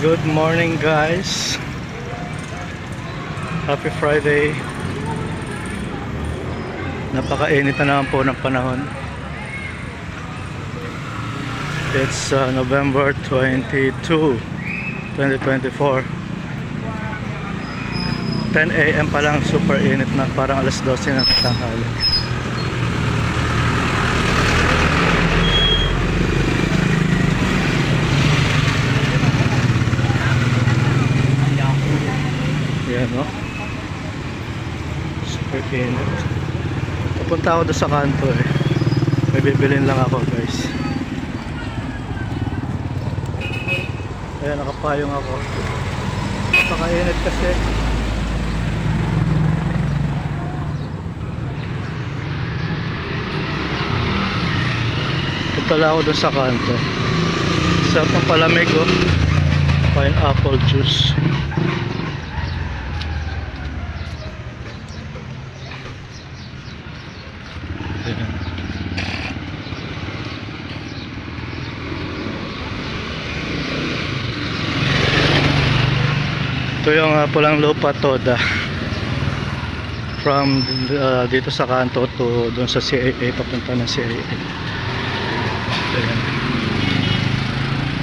Good morning guys. Happy Friday. Napakainit na naman po ng panahon. It's uh, November 22 2024 10 a.m. pa lang super init na parang alas 12 ng tanghali Yan no? Super init Pupunta ako doon sa kanto eh. May bibilin lang ako guys. Ayan nakapayong ako. Napakainit kasi. Punta lang ako doon sa kanto. Sarap ng palamig oh. Pineapple juice Ayan. Ito yung uh, pulang lupa toda from uh, dito sa kanto to doon sa CAA papunta ng CAA Ayan.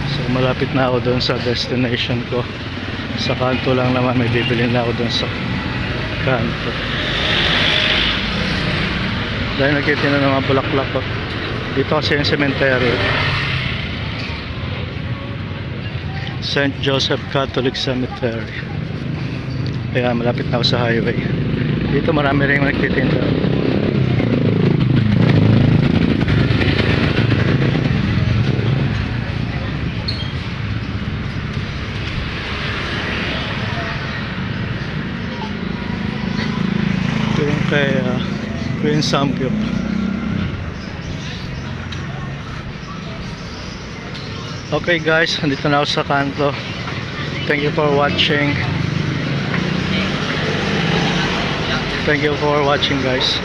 so malapit na ako doon sa destination ko sa kanto lang naman may bibili na ako doon sa kanto dahil nagtitinda ng mga bulaklak ko dito kasi yung cemetery St. Joseph Catholic Cemetery. Kaya malapit na ako sa highway. Dito marami rin nagtitinda. Kay uh, Queen Samgyup Okay guys, andito na ako sa kanto. Thank you for watching. Thank you for watching guys.